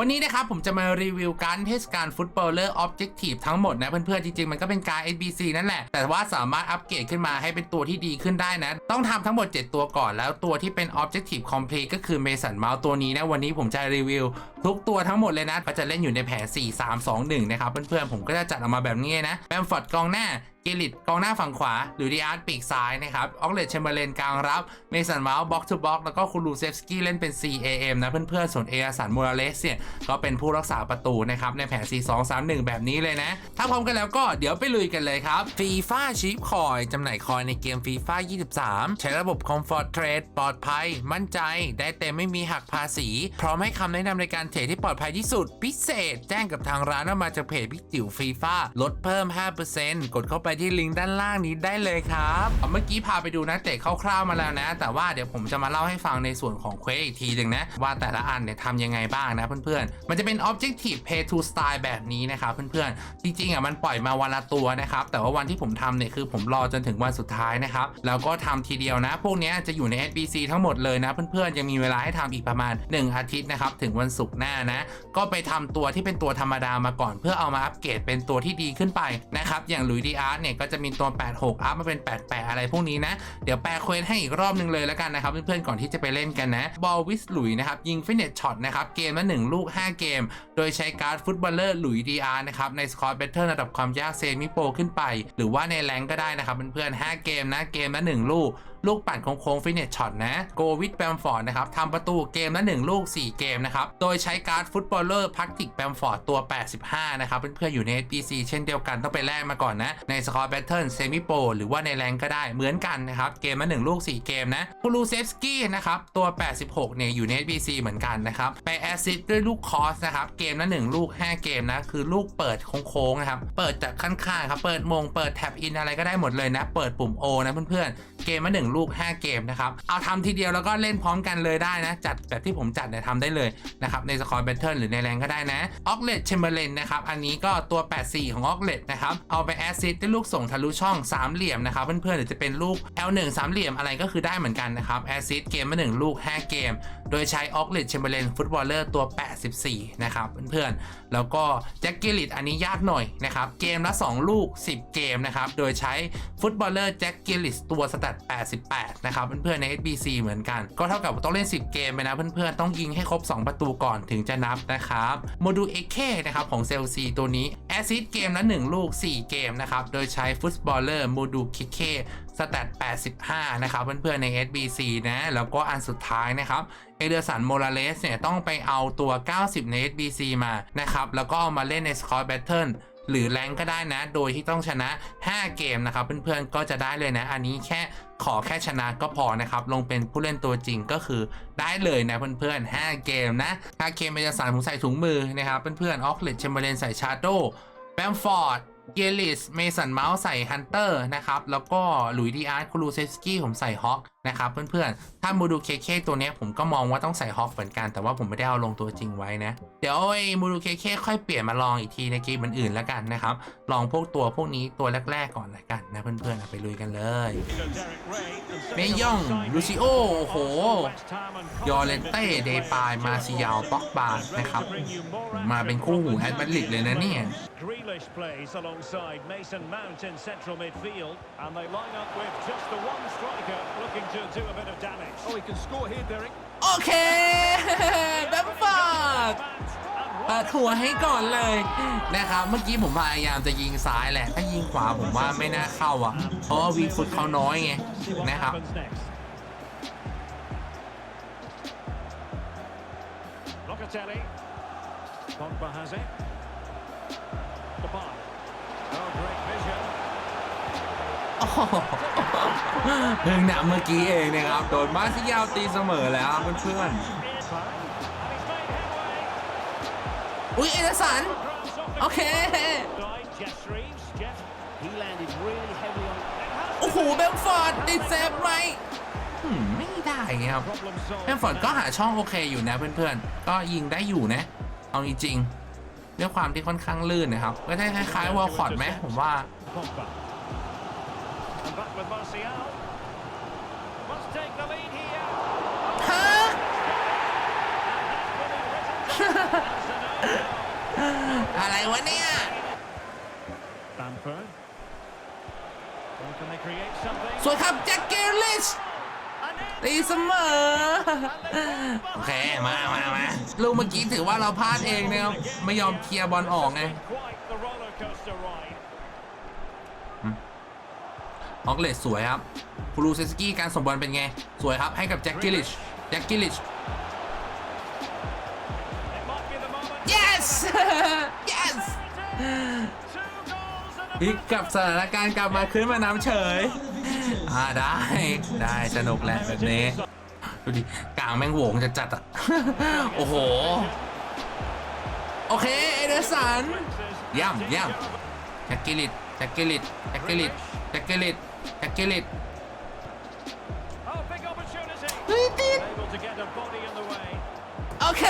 วันนี้นะครับผมจะมารีวิวการดเทศกาลฟุตบอลเลอร์ออบเจกตีฟทั้งหมดนะเพื่อนๆ จริงๆ มันก็เป็นการ SBC นั่นแหละ แต่ว่าสามารถอัปเกรดขึ้นมาให้เป็นตัวที่ดีขึ้นได้นะ ต้องทำทั้งหมด 7 ตัวก่อนแล้วตัวที่เป็น Objective Complete ก็คือ Mason Mount ตัวนี้นะ วันนี้ผมจะรีวิว ทุกตัวทั้งหมดเลยนะก็จะเล่นอยู่ในแผน 4 3 2 1 นะครับเพื่อนๆ ผมก็จะจัดออกมาแบบนี้นะแบมฟอร์ดกองหน้า เกลิตกองหน้าฝั่งขวา หรือดีอาร์ตปีกซ้ายนะครับ ออกเลตเชมเบอร์เลนกลางรับ เมสันเมาส์บ็อกทูบ็อก แล้วก็คุณลูเซฟสกี้เล่นเป็น CAM นะเพื่อนๆ ส่วนเออสันโมราเลสเนี่ย ก็เป็นผู้รักษาประตูนะครับ ในแผน 4 2 3 1 แบบนี้เลยนะ ถ้าพร้อมกันแล้วก็เดี๋ยวไปลุยกันเลยครับฟีฟ่าชิปคอยจำหน่ายคอยในเกมฟีฟ่า23 ใช้ระบบ Comfort Trade ปลอดภัย มั่นใจ ได้เต็มไม่มีหักภาษี พร้อมให้คำแนะนำในการเทรดที่ปลอดภัยที่สุด พิเศษ แจ้งกับทางร้านว่ามาจากเพจพี่จิ๋วฟีฟ่าลดเพิ่ม 5%กดเข้าไปที่ลิงก์ด้านล่างนี้ได้เลยครับ เมื่อกี้พาไปดูนักเตะคร่าวๆมาแล้วนะ แต่ว่าเดี๋ยวผมจะมาเล่าให้ฟังในส่วนของเควสอีกทีหนึ่งนะ ว่าแต่ละอันเนี่ยทำยังไงบ้างนะเพื่อนๆ มันจะเป็น Objective Pay to Style แบบนี้นะครับเพื่อนๆ จริงๆอะมันปล่อยมาวันละตัวนะครับ แต่ว่าวันที่ผมทำเนี่ยคือผมรอจนถึงวันสุดท้ายนะครับ แล้วก็ทำทีเดียวนะ พวกเนี้ยจะอยู่ใน SBC ทั้งหมดเลยนะเพื่อนๆ ยังมีเวลาให้ทำอีกประมาณ 1 อาทิตย์นะครับถึงวันศุกร์หน้านะ ก็ไปทำตัวที่เป็นตัวธรรมดามาก่อน เพื่อเอามาอัปเกรดเป็นตัวที่ดีขึ้นไปนะครับอย่างลุยดีอาร์ตเนี่ยก็จะมีตัว 86 อัพมาเป็น 88 อะไรพวกนี้นะ เดี๋ยวแปลเควสให้อีกรอบหนึงเลยแล้วกันนะครับเพื่อนๆก่อนที่จะไปเล่นกันนะบอลวิสหลุยนะครับยิงฟินเนตช็อตนะครับเกมละ1ลูก 5 เกม โดยใช้การ์ดฟุตบอลเลอร์หลุยดีอาร์นะครับในสกอร์เบเตอร์ระดับความยากเซมิโปรขึ้นไป หรือว่าในแรงก็ได้นะครับเพื่อนๆ5เกมนะเกมละ1ลูก ลูกปั่นโค้งฟินเนตช็อตนะโกวิดแบมฟอร์ดนะครับทำประตูเกมละ 1 ลูก 4 เกมนะครับ โดยใช้การ์ดฟุตบอลเลอร์พักติกแบมฟอร์ดตัว 85 นะครับ เพื่อนๆอยู่ใน SBC เช่นเดียวกันต้องไปแลกมาก่อนนะ ในสกอร์แบทเทิลเซมิโปรหรือว่าในแรงก็ได้เหมือนกันนะครับ เกมละ 1 ลูก 4 เกมนะคูลูเซฟสกี้นะครับตัว 86 เนี่ยอยู่ใน SBC เหมือนกันนะครับไปแอซซิดด้วยลูกคอสนะครับเกมละ 1 ลูก 5 เกมนะคือลูกเปิดโค้งๆนะครับเปิดจากข้างๆครับเปิดมงเปิดแท็บอินอะไรก็ได้หมดเลยนะ เปิดปุ่ม O นะเพื่อนๆเกมละ1ลูก 5 เกมนะครับ เอาทำทีเดียวแล้วก็เล่นพร้อมกันเลยได้นะ จัดแบบที่ผมจัดเนี่ยทำได้เลยนะครับในสกอร์แบทเทิลหรือในแรงก็ได้นะออกเลตเชมเบอร์เลนนะครับอันนี้ก็ตัว 84 ของออกเลตนะครับเอาไปแอซซิดด้ลูกส่งทะลุช่องสามเหลี่ยมนะครับเพื่อนๆหรือจะเป็นลูก L1 สามเหลี่ยมอะไรก็คือได้เหมือนกันนะครับแอซซิดเกมละ1ลูก 5 เกม โดยใช้ออกเลตเชมเบอร์เลนฟุตบอลเลอร์ตัว 84 นะครับเพื่อนๆแล้วก็แจ็คเกลิตอันนี้ยากหน่อยนะครับเกมละ 2 ลูก 10 เกมนะครับโดยใช้ฟุตบอลเลอร์แจ็คเกลิตตัวสแตท88นะครับเพื่อนๆใน SBC เหมือนกัน ก็เท่ากับต้องเล่น 10 เกมไปนะเพื่อนๆต้องยิงให้ครบ 2 ประตูก่อนถึงจะนับนะครับโมดูเอเคนะครับของเซลซีตัวนี้แอซิดเกมละ1ลูก 4 เกมนะครับโดยใช้ฟุตบอลเลอร์โมดูคิเคสแตท85 นะครับเพื่อนๆใน SBC นะแล้วก็อันสุดท้ายนะครับเอเดอร์สันโมราเลสเนี่ยต้องไปเอาตัว 90 ใน SBC มานะครับแล้วก็เอามาเล่นใน Score Battle หรือแรงก็ได้นะ โดยที่ต้องชนะ 5 เกมนะครับเพื่อนๆก็จะได้เลยนะ อันนี้แค่ขอแค่ชนะก็พอนะครับลงเป็นผู้เล่นตัวจริงก็คือได้เลยนะเพื่อนๆ 5 เกมนะ5เกมเอเดอร์สันผมใส่ถุงมือนะครับเพื่อนๆออกเลดเชมเบอร์เลนใส่ชาโดแบมฟอร์ดเกลิสเมสันเมาส์ใส่ฮันเตอร์นะครับแล้วก็หลุยดีอาร์ตคูลูเซสกี้ผมใส่ฮอคนะครับเพื่อนๆ ถ้ามูดูเคเคตัวนี้ผมก็มองว่าต้องใส่ฮอคเหมือนกัน แต่ว่าผมไม่ได้เอาลงตัวจริงไว้นะ เดี๋ยวไอ้มูดูเคเคค่อยเปลี่ยนมาลองอีกทีในเกมอื่นๆแล้วกันนะครับ ลองพวกตัวพวกนี้ตัวแรกๆก่อนละกันนะเพื่อนๆไปลุยกันเลยเมย่องลูซิโอโอ้โห ยอร์เลนเต้เดปายมาซิยาวป็อกบานะครับ มาเป็นคู่หูแอดมาดริดเลยนะเนี่ย Grealish plays alongside Mason Mount in central midfield, and they line up with just the one striker looking to do a bit of damage. Oh, he can score here, Derek. โอเคแบมฟอร์ด And เปิดหัวให้ก่อนเลยนะครับเมื่อกี้ผมพยายามจะยิงซ้ายแหละ ถ้ายิงขวาผมว่าไม่น่าเข้าอะ เพราะว่าวีฟุตเขาน้อยไง see what นะครับ happens next. Locatelli. Pogba has it. Depay. Oh, great vision. โอ้โห เพิ่งนำเมื่อกี้เองนะครับ โดนมาซิยาวตีเสมอแล้วเพื่อนๆอุ้ยเอเดสัน โอเค โอ้โหเบมฟอร์ดติดเซฟไหมไม่ได้ครับ problem solved. แฮมฟอร์ดก็หาช่องโอเคอยู่นะเพื่อนๆ ก็ยิงได้อยู่นะ เอาจริงๆด้วยความที่ค่อนข้างลื่นนะครับ ก็ได้คล้ายๆวอลคอร์ดไหมผมว่า with Martial. Must take the lead here. ฮะอะไรวะเนี่ย Bamford. Well, can they create something? สวยครับแจ็คเกลลิช And in ตีเสมอ โอเค มามามาลูกเมื่อกี้ถือว่าเราพลาดเองนะครับ ไม่ยอมเคลียร์บอลออกไง ออกเลสสวยครับคูรูเซสกี้การส่งบอลเป็นไง สวยครับให้กับแจ็คกิลิชแจ็คกิลิช It might be the moment. yes yes Two goals and a พลิกกลับสถานการณ์กลับมาขึ้นมานำเฉย อ่าได้ได้สนุกแหละแบบนี้ดูดิกลางแม่งโหวงจะจัดๆอะ โอ้โห โอเค เอเดอร์สันย่ำย่ำแจ็คกิลิตแจ็คกิลิตแจ็คกิลิตแจ็คกิลิต แจ็คกิลิต Oh, big opportunity. เฮ้ยติด Able to get a body in the way. โอเค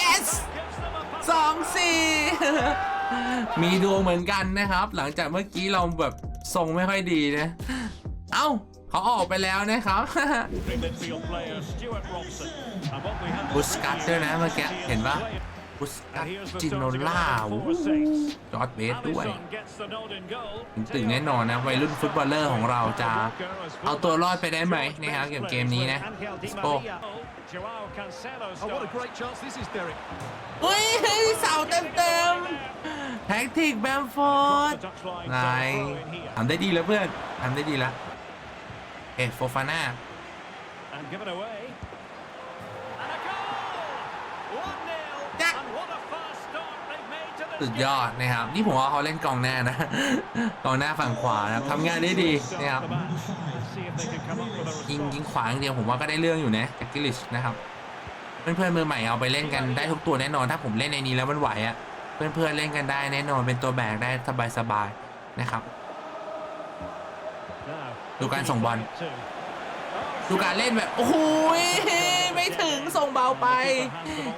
yes Gives them a push. สองสี่มีดวงเหมือนกันนะครับ หลังจากเมื่อกี้เราแบบทรงไม่ค่อยดีนะ เอ้าเขาออกไปแล้วนะครับ Three midfield players, Stuart Robson. And what we have บุสกัตด้วยนะเมื่อกี้เห็นปะ บุสกัต And here's the จิโน starting ล่า eleven วู้ for Saints. จอร์ดเบสด้วย Alisson gets the nod in goal. ตื่นแน่นอนนะ วัยรุ่นฟุตบอลเลอร์ของเราจะเอาตัวรอดไปได้ไหมนะครับเกมเกมนี้นะ Angel Di โอ้ Maria. Joao Cancelo Oh, what a starts. great chance this is, Derek. เฮ้ยเสาเต็มเต็มแท็กติกแบมฟอร์ด The touchline ไง to throw in here. ทำได้ดีแล้วเพื่อนทำได้ดีแล้วเอ๊ะโฟฟาน่า สุดยอดนะครับ นี่ผมว่าเขาเล่นกองหน้านะ กองหน้าฝั่งขวานะครับทำงานได้ดีนะครับยิงยิงขวาอย่างเดียวผมว่าก็ได้เรื่องอยู่นะแจ็คกิลิชนะครับ เพื่อนๆมือใหม่เอาไปเล่นกันได้ทุกตัวแน่นอน ถ้าผมเล่นในนี้แล้วมันไหวอะเพื่อนๆเล่นกันได้แน่นอนเป็นตัวแบกได้สบายๆนะครับ ดูการส่งบอลดูการเล่นแบบ โอ้โหยไม่ถึงส่งเบาไป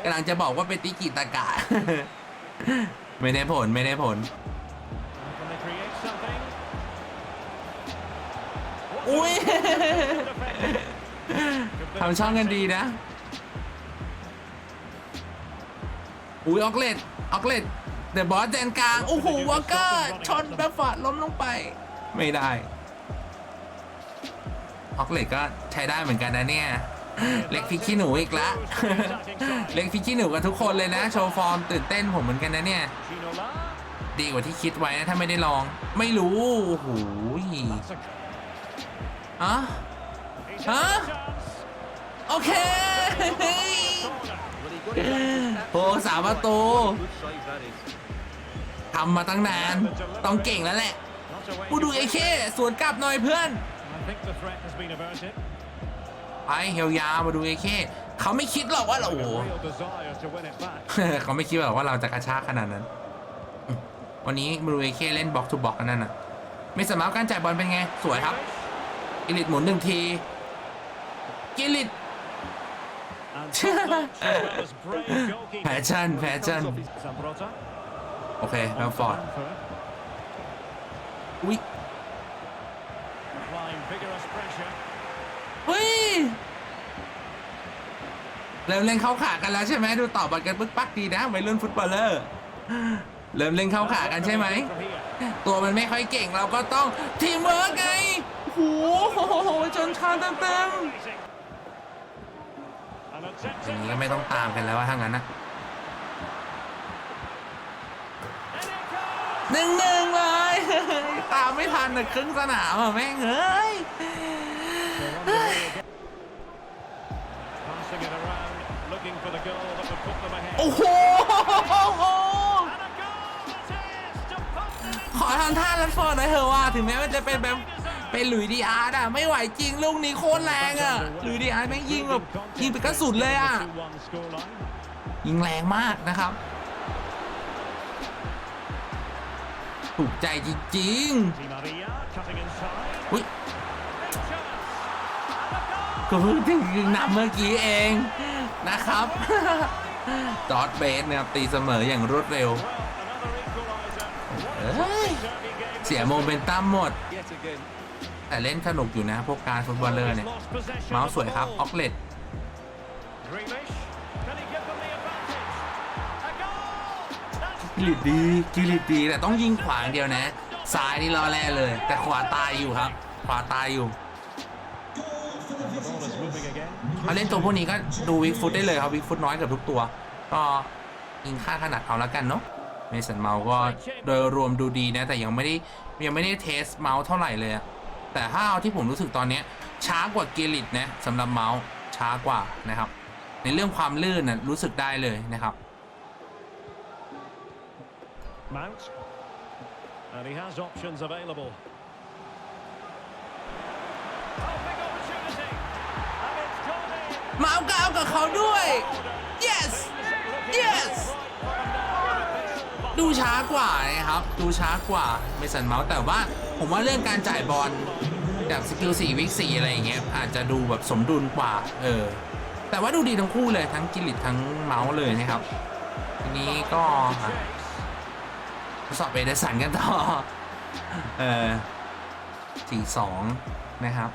กำลังจะบอกว่าเป็นติกิตากะ ไม่ได้ผลไม่ได้ผล Can they create something? อุ้ยทำช่องกันดีนะ อุ้ยออกเลดออกเลดเดอะบอสแดนกลาง โอ้โหวอลเกอร์ชนแบบฟอร์ดล้มลงไป ไม่ได้ออกเลดก็ใช้ได้เหมือนกันนะเนี่ย เล็กพริกขี้หนูอีกละ เล็กพริกขี้หนูกับทุกคนเลยนะ โชว์ฟอร์มตื่นเต้นผมเหมือนกันนะเนี่ย ดีกว่าที่คิดไว้นะ ถ้าไม่ได้ลอง ไม่รู้ โอ้โหอะ he's Huh? had a chance. โอเคโอ้สามประตูทำมาตั้งนาน ต้องเก่งแล้วแหละกูดูเอ from เคสวนกลับหน่อยเพื่อน ไปเฮียวยาวมาดูเอเคเขาไม่คิดหรอกว่าเรา A โอ้โห real desire to win it back. เขาไม่คิดหรอกว่าเราจะกระชากขนาดนั้นอืมวันนี้บรูเอเคเล่นบล็อกทูบล็อกกันนั่นน่ะไม่สามารถการจ่ายบอลเป็นไง สวยครับ กิลิตหมุนหนึ่งที กิลิต And top notch as well as brave goalkeeping. แพชชั่นแพชชั่น Zambrota. โอเคแบมฟอร์ด Bamford. อุ้ย Applying vigorous pressure. เฮ้ย เริ่มเล่นเข้าขากันแล้วใช่ไหมดูต่อบอลกันปึ๊กปักดีนะวัยรุ่นฟุตบอลเลอร์เริ่มเล่นเข้าขากันใช่ไหมตัวมันไม่ค่อยเก่งเราก็ต้องทีมเวิร์กไงโอ้โหจนชาเต็มๆอย่างนี้ก็ไม่ต้องตามกันแล้วว่าถ้างั้นนะหนึ่งหนึ่งเลย ตามไม่ทันนะครึ่งสนามอะแม่งเฮ้ย โอ้โห And a goal it is to put them in ขอทำท่าลันฟอร์ดหน่อยเถอะว่า ถึงแม้มันจะเป็นแบบเป็นหลุยดีอาร์ตอะไม่ไหวจริงลูกนี้โคตรแรงอะหลุยดีอาร์ตแม่งยิงแบบยิงไปกระสุนเลยอะยิงแรงมากนะครับ ถูกใจจริงๆอุ้ยก็เพิ่งถึงนำเมื่อกี้เอง นะครับ จอร์ดเบสเนี่ยตีเสมออย่างรวดเร็ว เสียโมเมนตัมหมด แต่เล่นสนุกอยู่นะ พวกการฟุตบอลเลอร์เนี่ย เมาส์สวยครับ ออกเลตกิริดดีกิริดดีแต่ต้องยิงขวางเดียวนะ ซ้ายนี่รอแร่เลย แต่ขวาตายอยู่ครับ ขวาตายอยู่ เขาเล่นตัวพวกนี้ก็ดูวิกฟุตได้เลยครับวิกฟุตน้อยกับทุกตัว ก็ยิงค่าถนัดเอาละกันเนาะเมสันเมาส์ก็โดยรวมดูดีนะ แต่ยังไม่ได้ยังไม่ได้เทสเมาส์เท่าไหร่เลย แต่ถ้าเอาที่ผมรู้สึกตอนนี้ช้ากว่าเกลิตนะสำหรับเมาส์ช้ากว่านะครับ ในเรื่องความลื่นนะรู้สึกได้เลยนะครับ Mount. And he has options available. Gone in. เมาส์ก็เอากับเขาด้วย yes yes ดูช้ากว่านะครับ ดูช้ากว่าเมสันเมาส์แต่ว่าผมว่าเรื่องการจ่ายบอลแบบสกิลสี่วิกสี่อะไรอย่างเงี้ยอาจจะดูแบบสมดุลกว่า เออ แต่ว่าดูดีทั้งคู่เลยทั้งกิลิตทั้งเมาส์เลยนะครับทีนี้ก็อะทดสอบเอเดสันกันต่อ เออสี่สองนะครับ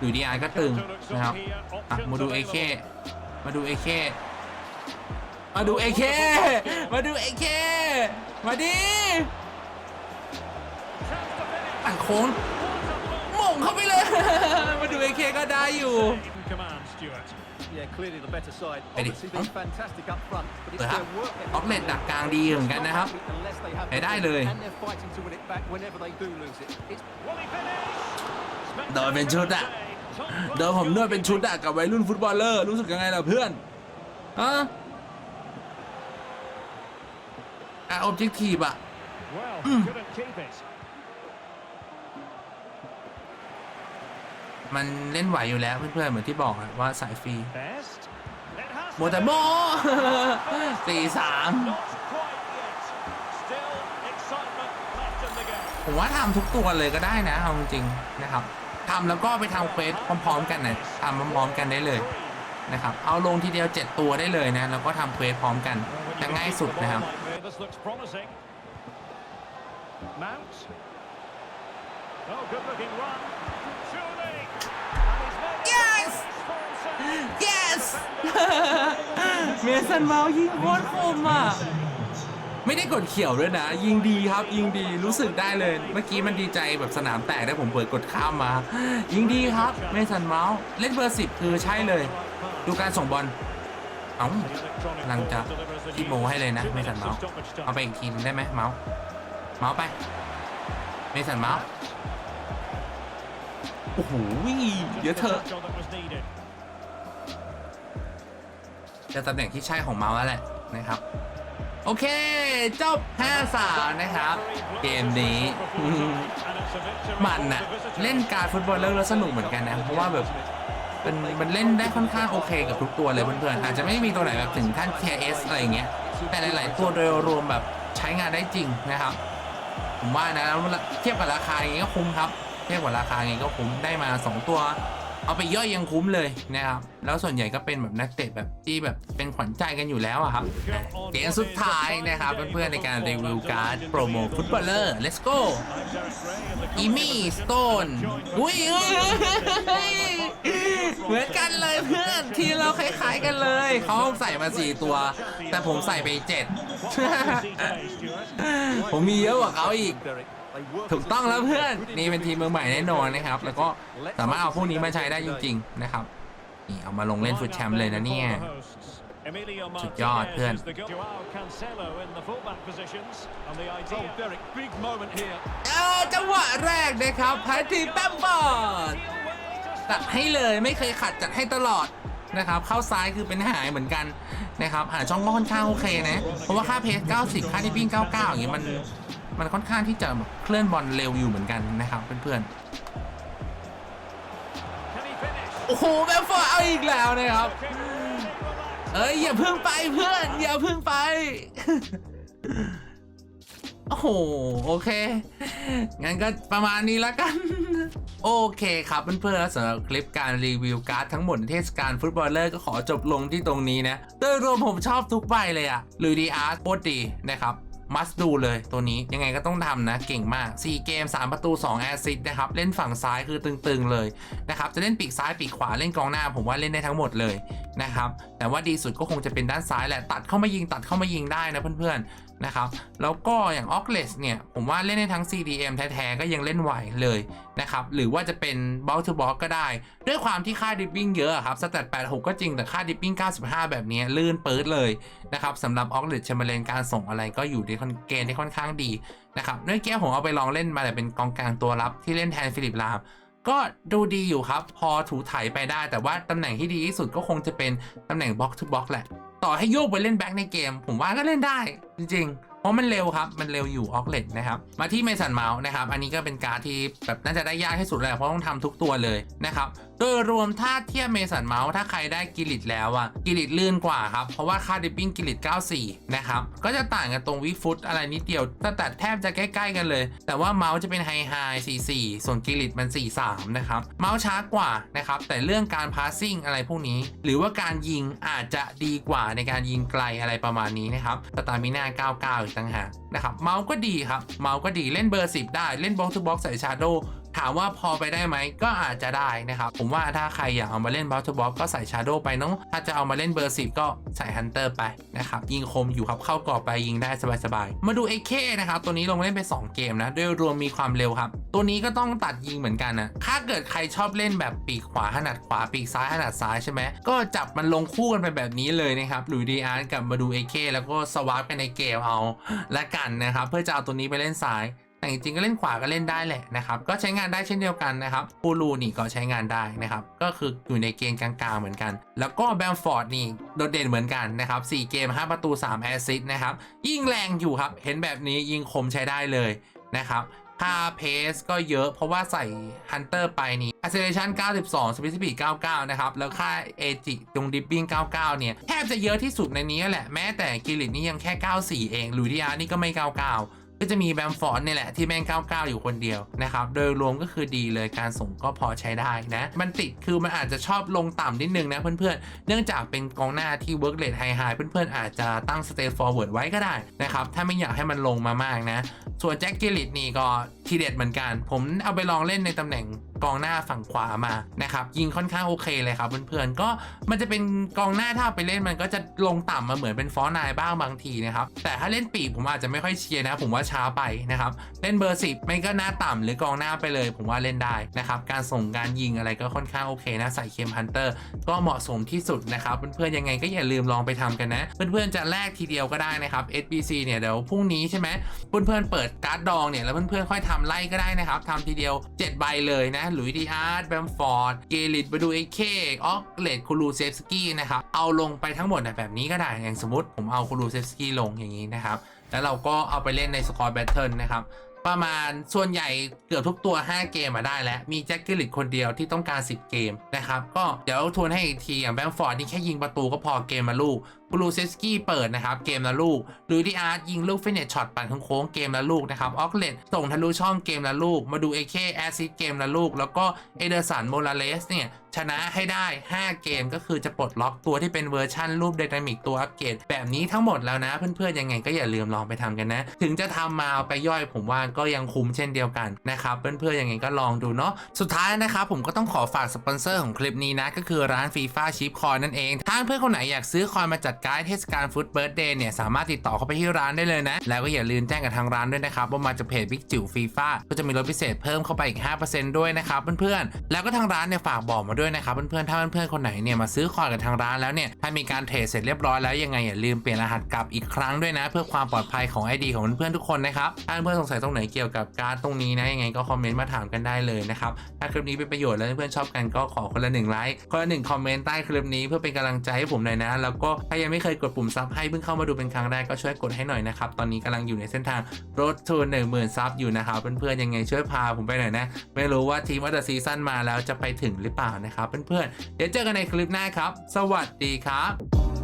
ดูดีไอก็ตึงนะครับอะมาดูเอเคมาดูเอเคมาดูเอเคมาดูเอเคมาดิอะโค้งหม่งเข้าไปเลย มาดูเอเคก็ได้อยู่ In command, Stuart. Yeah, clearly the better side. Ready. Obviously been fantastic up front, but it's เปิดครับ their work ethic ออกเลดดักกลางดีเหมือนกันนะครับ unless they have ใช้ได้เลย โดนเป็นชุดอะ Top เดิมผมนวดเป็นชุดอะกับวัยรุ่นฟุตบอลเลอร์รู้สึกยังไงล่ะเพื่อนอะอะออบเจกทีฟอะ Well, Mm. couldn't keep it. มันเล่นไหวอยู่แล้วเพื่อนๆเหมือนที่บอกอะว่าสายฟรี Best. It has โมแต่โมสี่สาม not quite yet. Still excitement left in the game. ผมว่าทำทุกตัวเลยก็ได้นะเอาจริงๆนะครับ ทำแล้วก็ไปทำเควสพร้อมๆกันนะทำพร้อมๆกันได้เลยนะครับ เอาลงทีเดียว 7 ตัวได้เลยนะแล้วก็ทำเควสพร้อมกัน Well, when จะ you ง่าย keep สุด the ball นะครับ like this, This looks promising. Mount. Oh, good looking run. Surely. And he's made it. Yes! Form save. yes เมสันเมาส์ยิงโคตรคมอะ ไม่ได้กดเขียวด้วยนะ ยิงดีครับยิงดีรู้สึกได้เลย เมื่อกี้มันดีใจแบบสนามแตกได้ผมเปิดกดข้ามมา ยิงดีครับเมสันเมาส์เล่นเบอร์สิบคือใช่เลย ดูการส่งบอลเอ้ากำลังจะที่โมให้เลยนะเมสันเมาส์เอาไปอีกทีนึงได้ไหมเมาส์เมาส์ไปเมสันเมาส์โอ้โหเดี๋ยว Just เธอะจะตำแหน่งที่ใช่ของเมาส์แล้วแหละนะครับ โอเค จบ5-3นะครับ เกมนี้ มันนะเล่นการฟุตบอลแล้วสนุกเหมือนกันนะ เพราะว่าแบบมันมันเล่นได้ค่อนข้างโอเคกับทุกตัวเลยเพื่อนๆอาจจะไม่มีตัวไหนแบบถึงขั้น TS อะไรอย่างเงี้ย แต่หลาย ๆ ตัวโดยรวมแบบใช้งานได้จริงนะครับ ผมว่านะแล้วเทียบกับราคาอย่างงี้ก็คุ้มครับ เทียบกับราคาอย่างงี้ก็คุ้มได้มา 2 ตัว เอาไปย่อยยังคุ้มเลยนะครับ แล้วส่วนใหญ่ก็เป็นแบบนักเตะแบบที่แบบเป็นขวัญใจกันอยู่แล้วอะครับเกมสุดท้ายนะครับเพื่อนๆในการรีวิวการ์ดโปรโมฟุตบอลเลอร์ let's go อีมี่สโตนอุ้ยเหมือนกันเลยเพื่อนทีเราคล้ายๆกันเลยเขาใส่มา 4 ตัว แต่ผมใส่ไป 7 ผมมีเยอะกว่าเขาอีก ถูก as a ต้องแล้ว team. เพื่อน Good นี่เป็นทีมมือใหม่แน่นอนนะครับ แล้วก็สามารถเอาพวกนี้มาใช้ได้จริง ๆ นะครับนี่เอามาลงเล่นฟุตแชมป์เลยนะเนี่ยสุดยอดเพื่อน Oh, Derek, big moment here. เอาจังหวะแรกนะครับพาทีแป๊บบอดจัดให้เลยไม่เคยขัดจัดให้ตลอดนะครับ เข้าซ้ายคือเป็นหายเหมือนกันนะครับ หาช่องก็ค่อนข้างโอเคนะ เพราะว่าค่าเพส 90 ค่าที่วิ่ง 99 อย่างเงี้ยมัน มันค่อนข้างที่จะแบบเคลื่อนบอลเร็วอยู่เหมือนกันนะครับเพื่อนๆ โอ้โหแบมฟอร์เอาอีกแล้วนะครับ เอ้ยอย่าพึ่งไปเพื่อนอย่าพึ่งไป โอ้โหโอเค งั้นก็ประมาณนี้แล้วกันโอเคครับเพื่อนๆสำหรับคลิปการรีวิวการ์ดทั้งหมดในเทศกาลฟุตบอลเลอร์ก็ขอจบลงที่ตรงนี้นะโดยรวมผมชอบทุกใบเลยอะลุยดีอาร์ตโคตรดีนะครับ มัสดูเลยตัวนี้ยังไงก็ต้องทำนะ เก่งมาก 4 เกม 3 ประตู 2 แอซิสนะครับ เล่นฝั่งซ้ายคือตึงๆเลยนะครับ จะเล่นปีกซ้ายปีกขวาเล่นกองหน้า ผมว่าเล่นได้ทั้งหมดเลยนะครับ แต่ว่าดีสุดก็คงจะเป็นด้านซ้ายแหละ ตัดเข้ามายิงตัดเข้ามายิงได้นะเพื่อนๆนะครับ แล้วก็อย่างออกเลสเนี่ย ผมว่าเล่นได้ทั้ง CDM แท้ๆก็ยังเล่นไหวเลย นะครับหรือว่าจะเป็นบล็อลทูบล็อลก็ได้ ด้วยความที่ค่าดิปปิ้งเยอะครับสแตท86 ก็จริงแต่ค่าดิปปิ้ง95 แบบนี้ลื่นเปิดเลยนะครับสำหรับออกเลสแชมเบอร์เลนการส่งอะไรก็อยู่ในเกณฑ์ที่ค่อนข้างดีนะครับเมื่อกี้ผมเอาไปลองเล่นมาแต่เป็นกองกลางตัวรับที่เล่นแทนฟิลิปลามก็ดูดีอยู่ครับ พอถูถ่ายไปได้ แต่ว่าตำแหน่งที่ดีที่สุดก็คงจะเป็นตำแหน่งบล็อกทูบล็อกแหละ ต่อให้โยกไปเล่นแบ็กในเกม ผมว่าก็เล่นได้จริงๆ เพราะมันเร็วครับ มันเร็วอยู่ออกเลตนะครับ มาที่เมสันเมาส์นะครับ อันนี้ก็เป็นการที่แบบน่าจะได้ยากที่สุดเลยเพราะต้องทำทุกตัวเลยนะครับ โดยรวมถ้าเทียบเมสันเมาส์ถ้าใครได้กิลิตแล้วอะกิลิตลื่นกว่าครับ เพราะว่าค่าดิปปิ้งกิลิต 94 นะครับ ก็จะต่างกันตรงวิฟุตอะไรนิดเดียวแต่แต่แทบจะใกล้ๆกันเลย แต่ว่าเมาส์จะเป็นไฮไฮ44 ส่วนกิลิตมัน 43 นะครับ เมาส์ช้ากว่านะครับ แต่เรื่องการพาสซิ่งอะไรพวกนี้ หรือว่าการยิงอาจจะดีกว่าในการยิงไกลอะไรประมาณนี้นะครับสตามิน่า99ต่างหากนะครับเมาส์ก็ดีครับเมาส์ก็ดีเล่นเบอร์ 10 ได้เล่นบ็อกซ์ทูบ็อกใส่ชาร์โด ถามว่าพอไปได้ไหมก็อาจจะได้นะครับ ผมว่าถ้าใครอยากเอามาเล่นบ็อกซ์ทูบอกก็ใส่ชาร์โดไปน้องถ้าจะเอามาเล่นเบอร์10ก็ใส่ฮันเตอร์ไปนะครับ ยิงคมอยู่ครับเข้ากรอบไปยิงได้สบายๆ มาดู AK นะครับ ตัวนี้ลงเล่นไป 2 เกมนะ ด้วยรวมมีความเร็วครับ ตัวนี้ก็ต้องตัดยิงเหมือนกันนะถ้าเกิดใครชอบเล่นแบบปีกขวาถนัดขวาปีกซ้ายถนัดซ้ายใช่ไหมก็จับมันลงคู่กันไปแบบนี้เลยนะครับหลุยดีอาร์กับมาดู AK แล้วก็สวาร์ปกันในเกมเอาละกันนะครับเพื่อจะเอาตัวนี้ไปเล่นซ้าย แต่จริงๆก็เล่นขวาก็เล่นได้แหละนะครับก็ใช้งานได้เช่นเดียวกันนะครับปูรูนี่ก็ใช้งานได้นะครับก็คืออยู่ในเกณฑ์กลางๆเหมือนกัน แล้วก็แบมฟอร์ดนี่โดดเด่นเหมือนกันนะครับ4เกม 5 ประตู 3 แอสซิสต์นะครับยิงแรงอยู่ครับเห็นแบบนี้ยิงคมใช้ได้เลยนะครับค่าเพสก็เยอะเพราะว่าใส่ฮันเตอร์ไปนี่ acceleration 92 speed speed 99 นะครับ แล้วค่าเอจิตรงดิปปิ้ง99 เนี่ย แทบจะเยอะที่สุดในนี้แหละ แม้แต่กิลิตนี่ยังแค่ 94 เองลูดิอานี่ก็ไม่ 99 ก็จะมีแบมฟอร์ดเนี่ยแหละที่แม่ง99 อยู่คนเดียวนะครับ โดยรวมก็คือดีเลยการส่งก็พอใช้ได้นะ มันติดคือมันอาจจะชอบลงต่ำนิดนึงนะเพื่อนๆ เนื่องจากเป็นกองหน้าที่ work rate high high เพื่อนๆ อาจจะตั้งสเตตฟอร์เวิร์ดไว้ก็ได้นะครับ ถ้าไม่อยากให้มันลงมามากนะ ส่วนแจ็คกิลิตนี่ก็ทีเด็ดเหมือนกัน ผมเอาไปลองเล่นในตำแหน่ง กองหน้าฝั่งขวามานะครับยิงค่อนข้างโอเคเลยครับเพื่อนๆก็มันจะเป็นกองหน้าถ้าไปเล่นมันก็จะลงต่ำมาเหมือนเป็นฟอร์นายบ้างบางทีนะครับแต่ถ้าเล่นปีกผมอาจจะไม่ค่อยเชียร์นะผมว่าช้าไปนะครับเล่นเบอร์สิบไม่ก็หน้าต่ำหรือกองหน้าไปเลย ผมว่าเล่นได้นะครับการส่งการยิงอะไรก็ค่อนข้างโอเคนะใส่เคมฮันเตอร์ก็เหมาะสมที่สุดนะครับเพื่อนๆยังไงก็อย่าลืมลองไปทำกันนะ เพื่อนๆจะแลกทีเดียวก็ได้นะครับ SBC เนี่ยเดี๋ยวพรุ่งนี้ใช่ไหมเพื่อนๆเปิดการ์ดดองเนี่ยแล้วเพื่อนๆค่อยทำไล่ก็ได้นะครับทำทีเดียว 7 ใบเลยนะหลุยดีอาร์ตแบมฟอร์ด เกลิตบดูเอเคออกเลดคูลูเซฟสกี้นะครับ เอาลงไปทั้งหมดนะแบบนี้ก็ได้ อย่างสมมติผมเอาคูลูเซฟสกี้ลงอย่างนี้นะครับ แล้วเราก็เอาไปเล่นในสกอร์แบทเทิลนะครับประมาณส่วนใหญ่เกือบทุกตัว 5 เกมมาได้แล้ว มีแจ็คเกลิตคนเดียวที่ต้องการ 10 เกมนะครับ ก็เดี๋ยวทวนให้อีกทีอย่างแบงฟอร์ดนี่แค่ยิงประตูก็พอเกมมาลูก บลูเซสกี้เปิดนะครับเกมละลูกลูดิอาร์ตยิงลูกฟินเนตช็อตปั่นโค้งเกมละลูกนะครับออกเลตส่งทะลุช่องเกมละลูก มาดูเอเคแอซิดเกมละลูก แล้วก็เอเดอร์สันโมราเลสเนี่ยชนะให้ได้ 5 เกมก็คือจะปลดล็อกตัวที่เป็นเวอร์ชั่นรูปไดนามิกตัวอัปเกรดแบบนี้ทั้งหมดแล้วนะ เพื่อนๆ ยังไงก็อย่าลืมลองไปทำกันนะ ถึงจะทำมาเอาไปย่อยผมว่าก็ยังคุ้มเช่นเดียวกันนะครับเพื่อนๆ ยังไงก็ลองดูเนาะสุดท้ายนะครับผมก็ต้องขอฝากสปอนเซอร์ของคลิปนี้นะ ก็คือร้านฟีฟ่าชิปคอยนั่นเองถ้าเพื่อนคนไหนอยากซื้อคอยมาจัดการดเทศกาลฟุตเบิร์ดเดย์เนี่ยสามารถติดต่อเข้าไปที่ร้านได้เลยนะ แล้วก็อย่าลืมแจ้งกับทางร้านด้วยนะครับ ว่ามาจากเพจบิ๊กจิ๋วฟีฟ่าก็จะมีลดพิเศษเพิ่มเข้าไปอีก 5%ด้วยนะครับเพื่อนๆ แล้วก็ทางร้านเนี่ยฝากบอกมาด้วยนะครับเพื่อนๆ ถ้าเพื่อนๆ คนไหนเนี่ยมาซื้อคอยกับทางร้านแล้วเนี่ยถ้ามีการเทรดเสร็จเรียบร้อยแล้วยังไงอย่าลืมเปลี่ยนรหัสกลับอีกครั้งด้วยนะ เพื่อความปลอดภัยของ ID ของเพื่อนๆทุกคนนะครับถ้าเพื่อนๆสงสัยตรงไหนเกี่ยวกับการ์ดตรงนี้นะยังไงก็คอมเมนต์มาถามกันได้เลยนะครับถ้าคลิปนี้เป็นประโยชน์แล้วเพื่อนๆชอบกันก็ขอคนละหนึ่งไลค์คนละหนึ่งคอมเมนต์ใต้คลิปนี้เพื่อเป็นกำลังใจให้ผมหน่อยนะ แล้วก็ถ้ายังไม่เคยกดปุ่มซับให้เพิ่งเข้ามาดูเป็นครั้งแรกก็ช่วยกดให้หน่อยนะครับ ตอนนี้กำลังอยู่ในเส้นทางรถทูนหนึ่งหมื่นซับอยู่นะครับเพื่อนๆยังไงช่วยพาผมไปหน่อยนะ ไม่รู้ว่าทีมอัตซีซั่นมาแล้วจะไปถึงหรือเปล่านะครับเพื่อนๆเดี๋ยวเจอกันในคลิปหน้าครับ สวัสดีครับ